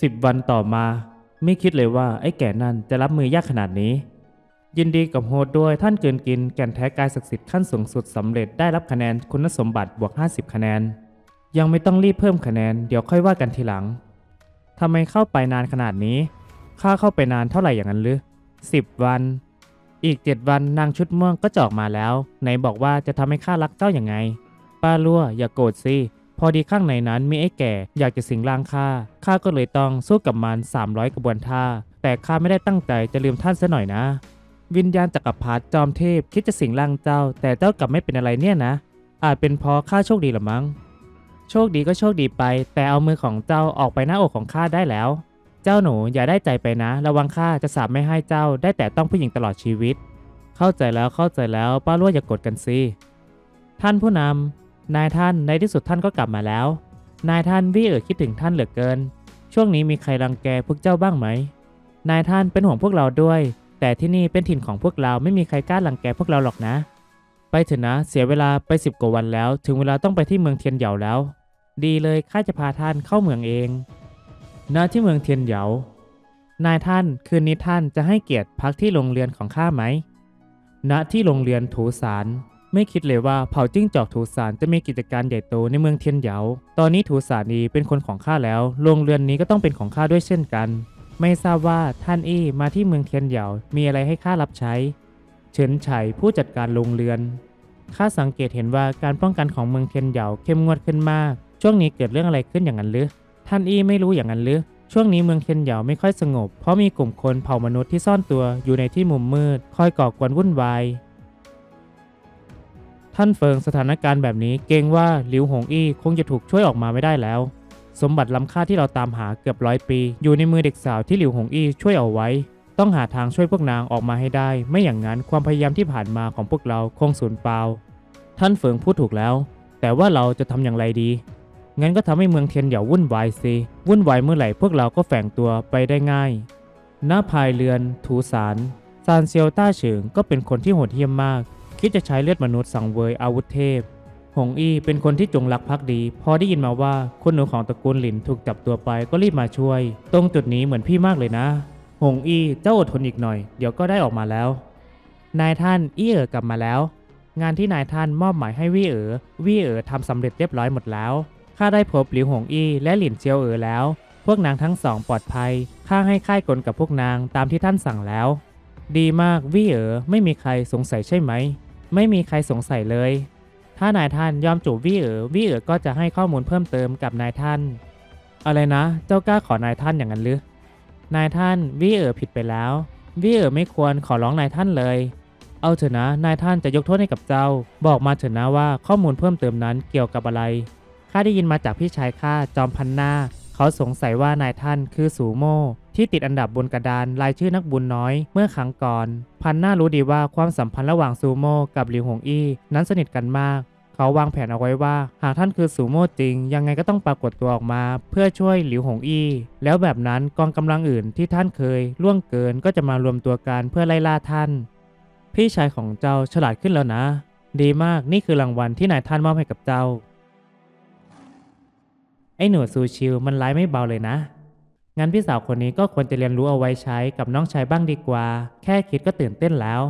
สิบวันต่อมา ไม่คิดเลยว่าไอ้แก่นั่นจะรับมือยากขนาดนี้ ยินดีกับโฮดด้วยท่านเกินกินแก่นแท้กายศักดิ์สิทธิ์ขั้นสูงสุดสำเร็จได้รับคะแนนคุณสมบัติบวก 50 คะแนน ยังไม่ต้องรีบเพิ่มคะแนนเดี๋ยวค่อยว่ากันทีหลังทำไมเข้าไปนานขนาดนี้ค่าเข้าไปนานเท่าไหร่อย่างนั้นหรือสิบวัน อีกเจ็ดวันนางชุดม่วงก็จออกมาแล้วไหนบอกว่าจะทำให้ข้ารักเจ้าอย่างไง ป้าลั่วอย่าโกรธสิ พอดีข้างในนั้นมีไอ้แก่อยากจะสิงร่างข้าข้าก็เลยต้องสู้กับมัน 300 กระบวนท่า แต่ข้าไม่ได้ตั้งใจจะลืมท่านซะหน่อยนะ วิญญาณจักรพรรดิจอมเทพคิดจะสิงร่างเจ้า แต่เจ้ากลับไม่เป็นอะไรเนี่ยนะ อาจเป็นเพราะข้าโชคดีหรือมั้ง โชคดีก็โชคดีไป แต่เอามือของเจ้าออกไปหน้าอกของข้าได้แล้ว เจ้าหนูอย่าได้ใจไปนะ ระวังข้าจะสาบไม่ให้เจ้า ได้แต่ต้องผู้หญิงตลอดชีวิต เข้าใจแล้วเข้าใจแล้วป้าลั่วอย่ากดกันสิท่านผู้นำ นายท่านในที่สุดท่านก็กลับมาแล้ว นายท่านวี่เอ๋อคิดถึงท่านเหลือเกิน ช่วงนี้มีใครรังแกพวกเจ้าบ้างไหม นายท่านเป็นห่วงพวกเราด้วย แต่ที่นี่เป็นถิ่นของพวกเราไม่มีใครกล้ารังแกพวกเราหรอกนะ ไปเถอะนะ เสียเวลาไปสิบกว่าวันแล้ว ถึงเวลาต้องไปที่เมืองเทียนเหยาแล้ว ดีเลยข้าจะพาท่านเข้าเมืองเอง ณ ที่เมืองเทียนเหยา นายท่านคืนนี้ท่านจะให้เกียรติพักที่โรงเรียนของข้าไหม ณ ที่โรงเรียนถูสาร ไม่คิดเลยว่าเผ่าจิ้งจอกถูสารจะมีกิจการใหญ่โตในเมืองเทียนเหยา ตอนนี้ถูสารนี้เป็นคนของข้าแล้ว โรงเรือนนี้ก็ต้องเป็นของข้าด้วยเช่นกัน ไม่ทราบว่าท่านอี้มาที่เมืองเทียนเหยา มีอะไรให้ข้ารับใช้ เฉินไฉผู้จัดการโรงเรือน ข้าสังเกตเห็นว่าการป้องกันของเมืองเทียนเหยาเข้มงวดขึ้นมาก ช่วงนี้เกิดเรื่องอะไรขึ้นอย่างนั้นหรือ ท่านอี้ไม่รู้อย่างนั้นหรือ ช่วงนี้เมืองเทียนเหยาไม่ค่อยสงบ เพราะมีกลุ่มคนเผ่ามนุษย์ที่ซ่อนตัวอยู่ในที่มุมมืด คอยก่อกวนวุ่นวาย ท่านเฟิงสถานการณ์แบบนี้เกรงว่าหลิวหงอี้คงจะถูกช่วยออกมาไม่ได้แล้ว สมบัติล้ำค่าที่เราตามหาเกือบร้อยปี อยู่ในมือเด็กสาวที่หลิวหงอี้ช่วยเอาไว้ ต้องหาทางช่วยพวกนางออกมาให้ได้ ไม่อย่างนั้นความพยายามที่ผ่านมาของพวกเราคงสูญเปล่า ท่านเฟิงพูดถูกแล้ว แต่ว่าเราจะทำอย่างไรดีงั้นก็ทำให้เมืองเทียนเหยาวุ่นวายสิวุ่นวายเมื่อไหร่พวกเราก็แฝงตัวไปได้ง่ายหน้าพายเรือน ถูสารซานเซียวต้าเฉิงก็เป็นคนที่โหดเหี้ยมมาก คิดจะใช้เลือดมนุษย์สังเวยอาวุธเทพ หงอี้เป็นคนที่จงรักภักดี พอได้ยินมาว่าคนหนูของตระกูลหลินถูกจับตัวไปก็รีบมาช่วย ตรงจุดนี้เหมือนพี่มากเลยนะ หงอี้เจ้าอดทนอีกหน่อย เดี๋ยวก็ได้ออกมาแล้ว นายท่านอี้เอ๋อกลับมาแล้ว งานที่นายท่านมอบหมายให้วี่เอ๋อวี่เอ๋อทำสำเร็จเรียบร้อยหมดแล้วข้าได้พบหลิวหงอี้และหลินเจียวเอ๋อแล้ว พวกนางทั้งสองปลอดภัยข้าให้ค่ายกลกับพวกนางตามที่ท่านสั่งแล้ว ดีมากวี่เอ๋อไม่มีใครสงสัยใช่ไหม ไม่มีใครสงสัยเลย ถ้านายท่านยอมจูบวี่เอ๋อวี่เอ๋อก็จะให้ข้อมูลเพิ่มเติมกับนายท่าน อะไรนะ เจ้ากล้าขอนายท่านอย่างนั้นหรือนายท่านวี่เอ๋อผิดไปแล้ววี่เอ๋อไม่ควรขอร้องนายท่านเลย เอาเถอะนะ นายท่านจะยกโทษให้กับเจ้า บอกมาเถอะนะว่าข้อมูลเพิ่มเติมนั้นเกี่ยวกับอะไรข้าได้ยินมาจากพี่ชายข้าจอมพันนา เขาสงสัยว่านายท่านคือสูโม่ที่ติดอันดับบนกระดานรายชื่อนักบุญน้อยเมื่อครั้งก่อน พันน่ารู้ดีว่าความสัมพันธ์ระหว่างซูโม่กับหลิวหงอี้นั้นสนิทกันมาก เขาวางแผนเอาไว้ว่า หากท่านคือสูโม่จริง ยังไงก็ต้องปรากฏตัวออกมา เพื่อช่วยหลิวหงอี้ แล้วแบบนั้นกองกำลังอื่นที่ท่านเคยล่วงเกินก็จะมารวมตัวกันเพื่อไล่ล่าท่าน พี่ชายของเจ้าฉลาดขึ้นแล้วนะ ดีมากนี่คือรางวัลที่นายท่านมอบให้กับเจ้า ไอ้หนูซูชิวมันร้ายไม่เบาเลยนะ งั้นพี่สาวคนนี้ก็ควรจะเรียนรู้เอาไว้ใช้กับน้องชายบ้างดีกว่า แค่คิดก็ตื่นเต้นแล้ว